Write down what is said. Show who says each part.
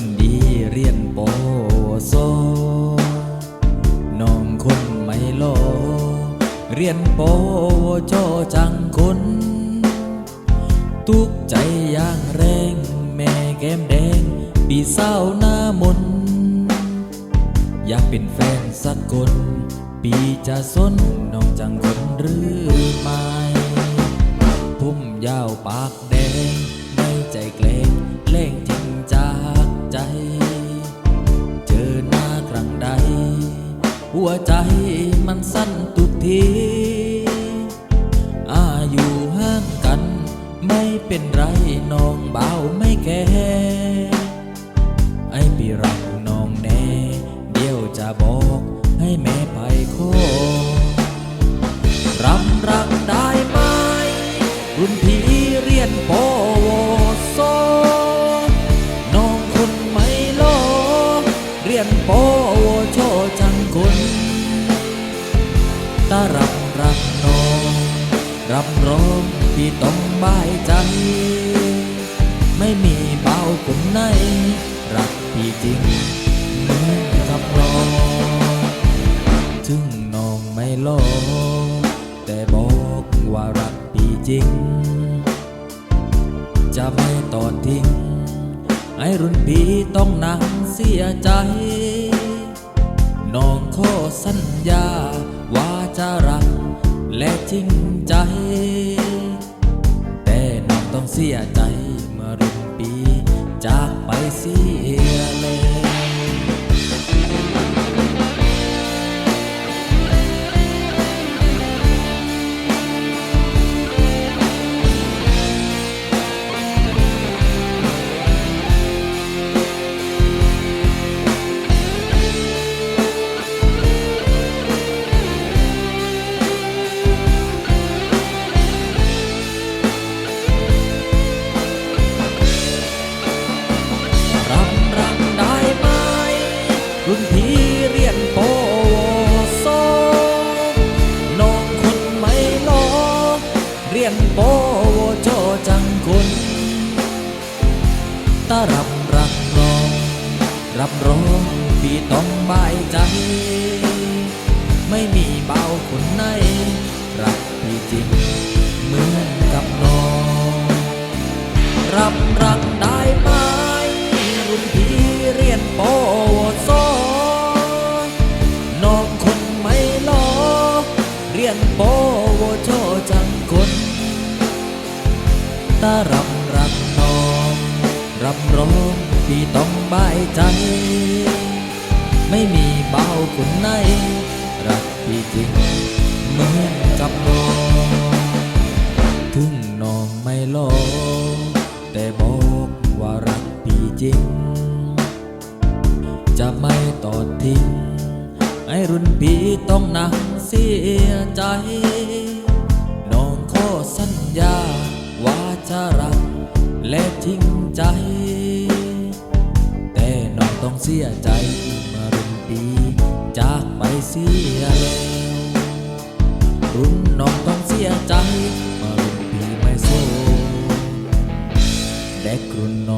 Speaker 1: คนดีเรียนโปโซน้องคนไม่โล เรียนโปโจจังคน ทุกใจอย่างแรง แม่แก้มแดงปีเศร้าหน้ามน อยากเป็นแฟนสักคน ปีจะสนน้องจังคนหรือไม่ พุ่มยาวปากแดง หัวใจมันสั้นทุกทีอาอยู่ห่างกัน ไม่เป็นไรน้องเบาไม่แก่ไอ้พี่รักน้องแน่ เดี๋ยวจะบอกให้แม่ไปขอรำรักได้ ตารับรักน้องรับรองพี่ต้องบายใจ ไม่มีเบาคนไหนรักพี่จริงเหมือนกับน้องถึงน้องไม่หลอแต่บอกว่ารักพี่จริง จะไม่ตอดทิ้งให้รุ่นพี่ต้องนั่งเสียใจ น้องขอสัญญา จะรักและจริงใจ แต่น้องต้องเสียใจเมื่อรุ่นปีจากไปเสีย คนตารับรักน้อง รับรองพี่ต้องบายใจ ไม่มีเบาคนไหน รักพี่จริงเหมือนกับน้อง รับรักได้ไหมรุ่นพี่เรียนปวสน้องคนไม่รอเรียนปวช ตารับรักน้องรับรองพี่ต้องบายใจ ไม่มีเบาคนไหน รักพี่จริงเหมือนกับน้องถึงน้องไม่ลอแต่บอกว่ารักพี่จริง จะไม่ตอดทิ้งให้รุ่นพี่ต้องนั่งเสียใจ ใจมารุนปีจากไปเสียแล้วรุ่นน้องต้องเสียใจมารุนปีไม่โซแด็กรุ่นน้อง